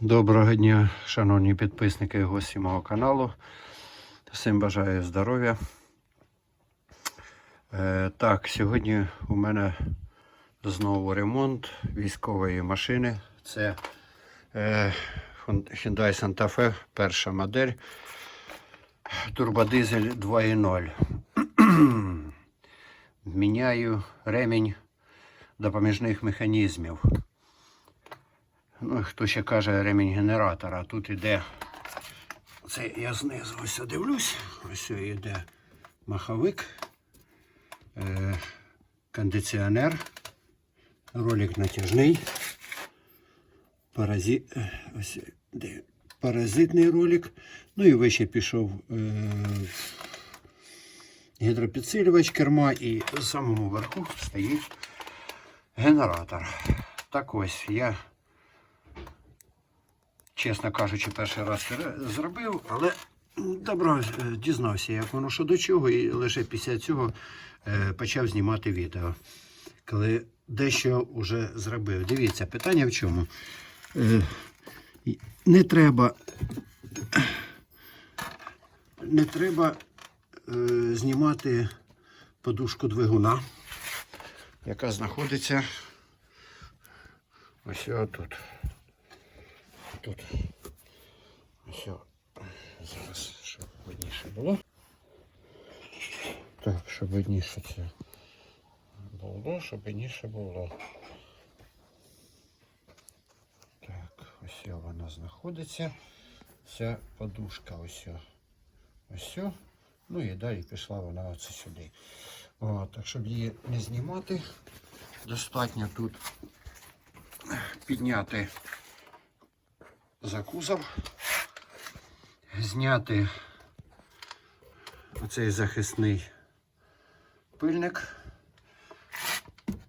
Доброго дня, шановні підписники і гості мого каналу. Всім бажаю здоров'я. Е, так, сьогодні у мене знову ремонт військової машини. Це е, Hyundai Santa Fe, перша модель. Турбодизель 2.0. Міняю ремінь допоміжних механізмів. Ну, хто ще каже ремінь генератора. Тут іде. Це я знизу ось дивлюсь. Ось йде маховик, е, кондиціонер, ролик натяжний. Паразі... е, Ось, де? Паразитний ролик. Ну і вище пішов е, гідропідсилювач керма і в самому верху стоїть генератор. Так ось я чесно кажучи, перший раз зробив, але добре е, дізнався, як воно що до чого, і лише після цього е, почав знімати відео. Коли дещо вже зробив. Дивіться, питання в чому? Е, Не треба. Не треба знімати подушку двигуна, яка знаходиться ось тут. Тут ось зараз, щоб видніше було. Так, щоб видніше це було, щоб видніше було. Так, ось вона знаходиться. Ця подушка ось. Ось. Ну і далі пішла вона оце сюди. О, так, щоб її не знімати, достатньо тут підняти за кузов, зняти оцей захисний пильник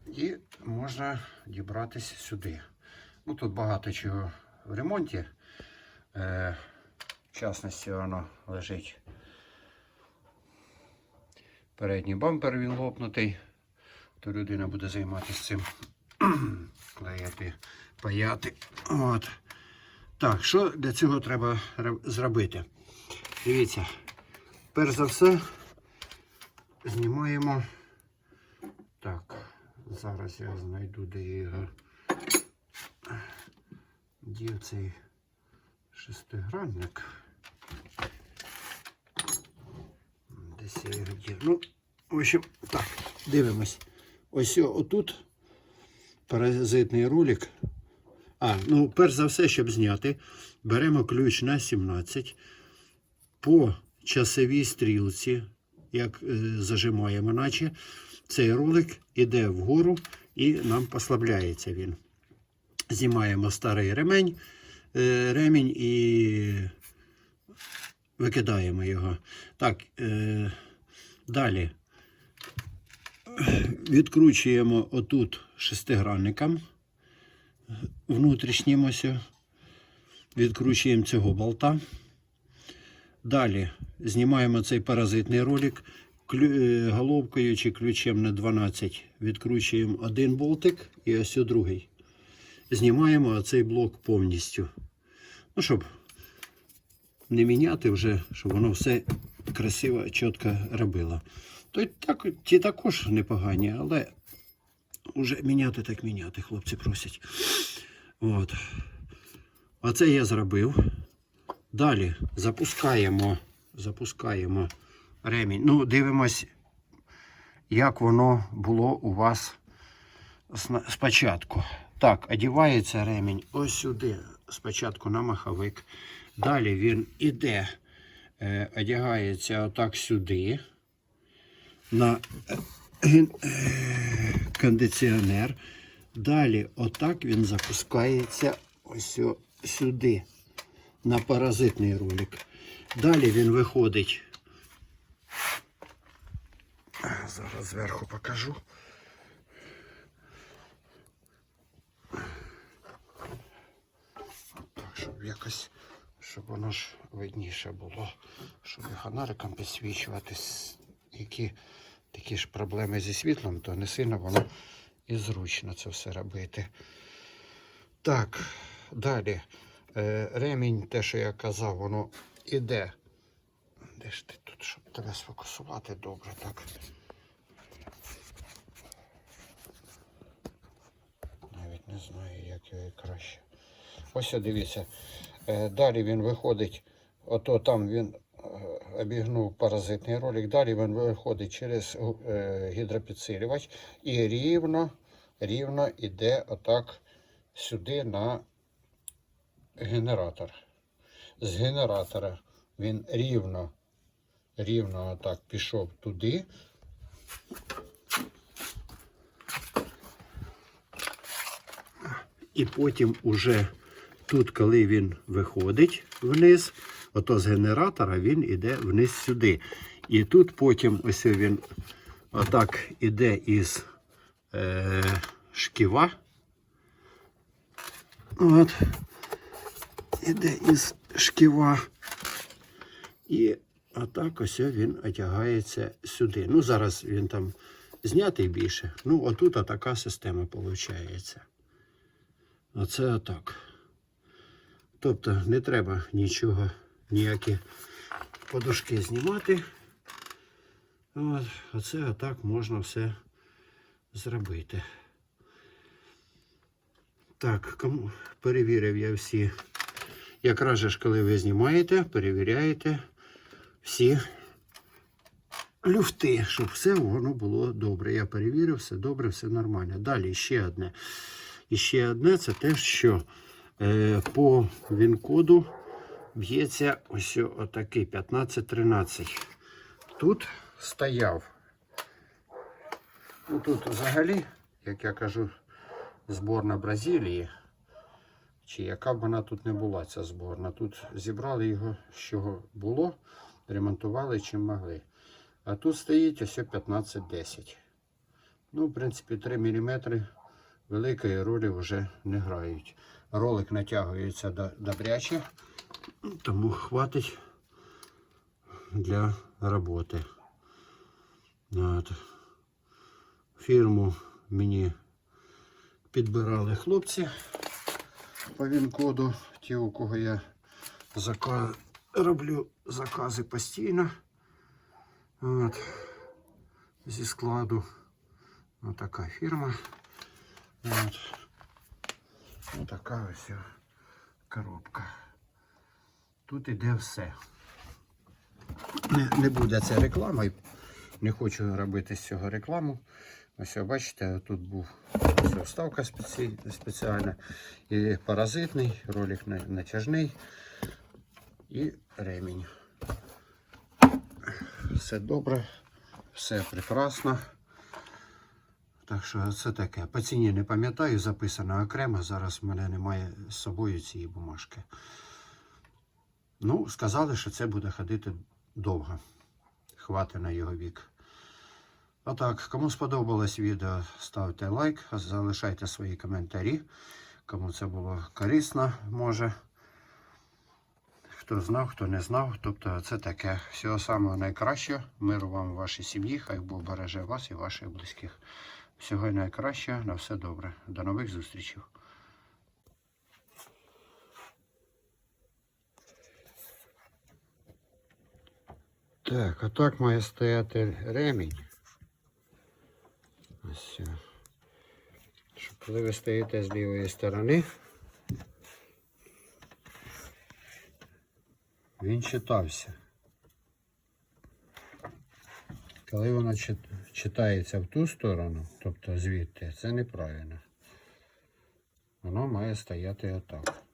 і можна дібратися сюди. Ну, Тут багато чого в ремонті. Е, в частності воно лежить. Передній бампер він лопнутий, то людина буде займатися цим клеяти, паяти. От. Так, що для цього треба зробити? Дивіться, перш за все, знімаємо. Так, зараз я знайду, де його. Де цей шестигранник. Десь я його дів. Ну, в общем, так, дивимось. Ось отут паразитний ролик. А, ну, перш за все, щоб зняти, беремо ключ на 17 по часовій стрілці, як е, зажимаємо, наче цей ролик іде вгору і нам послабляється він. Знімаємо старий ремень, е, ремінь і викидаємо його. Так, е, далі відкручуємо отут шестигранником внутрішнім ось. Відкручуємо цього болта. Далі знімаємо цей паразитний ролик. Е, Головкою чи ключем на 12 відкручуємо один болтик і ось о другий. Знімаємо оцей блок повністю. Ну, щоб не міняти вже, щоб воно все красиво, чітко робило. То так, ті також непогані, але вже міняти так міняти, хлопці просять. От. Оце я зробив. Далі запускаємо, запускаємо ремінь. Ну, дивимось, як воно було у вас спочатку. Так, одівається ремінь ось сюди, спочатку на маховик. Далі він іде, е, одягається отак сюди. На кондиціонер. Далі отак він запускається ось сюди, на паразитний ролик. Далі він виходить. Зараз зверху покажу. Так, щоб якось, щоб воно ж видніше було, щоб і фонариком підсвічуватись, які такі ж проблеми зі світлом, то не сильно воно і зручно це все робити. Так, далі Е, ремінь, те, що я казав, воно іде. Де ж ти тут, щоб тебе сфокусувати добре так. Навіть не знаю, як його краще. Ось дивіться. Е, Далі він виходить, ото там він обігнув паразитний ролик, далі він виходить через е, гідропідсилювач і рівно, рівно йде отак сюди на генератор. З генератора він рівно, рівно отак пішов туди. І потім уже тут, коли він виходить вниз, ото з генератора він іде вниз сюди. І тут потім ось він отак іде із е, шківа. От. Іде із шківа. І отак ось він одягається сюди. Ну, зараз він там знятий більше. Ну, отут така система виходить. Оце отак. Тобто не треба нічого, ніякі подушки знімати. От, оце отак можна все зробити. Так, кому перевірив я всі. Якраз же ж, коли ви знімаєте, перевіряєте всі люфти, щоб все воно було добре. Я перевірив, все добре, все нормально. Далі ще одне. І ще одне це те, що е, по він-коду б'ється ось отакий 15-13. Тут стояв. Ну, тут взагалі, як я кажу, зборна Бразилії. Чи яка б вона тут не була, ця зборна. Тут зібрали його, чого було, ремонтували чим могли. А тут стоїть ось 15-10. Ну, в принципі, 3 мм великої ролі вже не грають. Ролик натягується до- добряче, тому хватить для роботи. От. Фірму мені підбирали хлопці по він-коду, ті, у кого я зака... роблю закази постійно. От. Зі складу. Ось така фірма. От. Ось така ось коробка. Тут іде все. Не, не буде це рекламою. Не хочу робити з цього рекламу. Ось бачите, тут був ось вставка спеці... спеціальна. І паразитний, ролик натяжний і ремінь. Все добре, все прекрасно. Так що це таке. По ціні не пам'ятаю, записано окремо. Зараз в мене немає з собою цієї бумажки. Ну, сказали, що це буде ходити довго. Хвати на його вік. Отак, кому сподобалось відео, ставте лайк, залишайте свої коментарі. Кому це було корисно, може. Хто знав, хто не знав. Тобто це таке. Всього самого найкращого. Миру вам вашій сім'ї. Хай Бог береже вас і ваших близьких. Всього найкращого, на все добре. До нових зустрічей. Так, а так має стояти ремінь. Ось. Щоб коли ви стоїте з лівої сторони, він читався. Коли воно читається в ту сторону, тобто звідти, це неправильно. Воно має стояти отак.